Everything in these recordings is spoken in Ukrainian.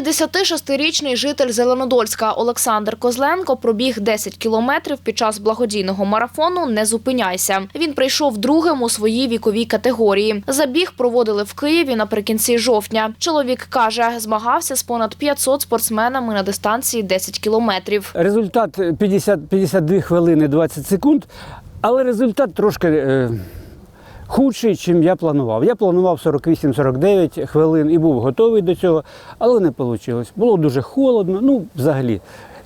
66-річний житель Зеленодольська Олександр Козленко пробіг 10 кілометрів під час благодійного марафону «Не зупиняйся». Він прийшов другим у своїй віковій категорії. Забіг проводили в Києві наприкінці жовтня. Чоловік каже, змагався з понад 500 спортсменами на дистанції 10 кілометрів. Результат 50, 52 хвилини 20 секунд, але результат трошки е, худший, ніж я планував. Я планував 48-49 хвилин і був готовий до цього, але не вийшло. Було дуже холодно, ну, взагалі,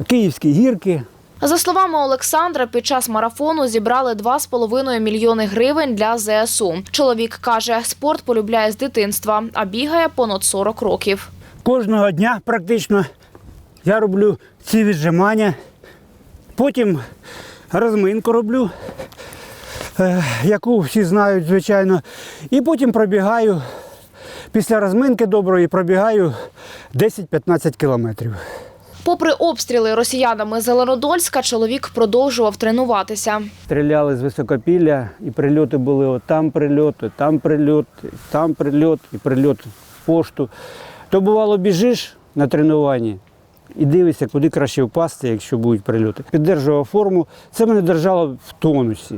київські гірки. За словами Олександра, під час марафону зібрали 2,5 мільйони гривень для ЗСУ. Чоловік каже, спорт полюбляє з дитинства, а бігає понад 40 років. Кожного дня практично я роблю ці віджимання, потім розминку роблю, яку всі знають, звичайно. І потім пробігаю. Після розминки доброї пробігаю 10-15 кілометрів. Попри обстріли росіянами Зеленодольська, чоловік продовжував тренуватися. Стріляли з високопілля, і прильоти були от там прильот, там прильот, там прильот, і прильот в пошту. То бувало біжиш на тренуванні і дивишся, куди краще впасти, якщо будуть прильоти. Піддержував форму. Це мене держало в тонусі.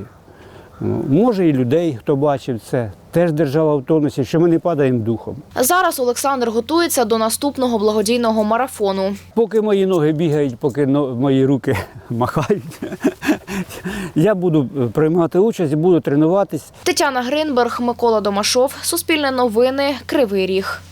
Може, і людей, хто бачив це, теж держало в тонусі, що ми не падаємо духом. Зараз Олександр готується до наступного благодійного марафону. Поки мої ноги бігають, поки мої руки махають, я буду е, приймати участь, буду тренуватись. Тетяна Гринберг, Микола Домашов, Суспільне новини, Кривий Ріг.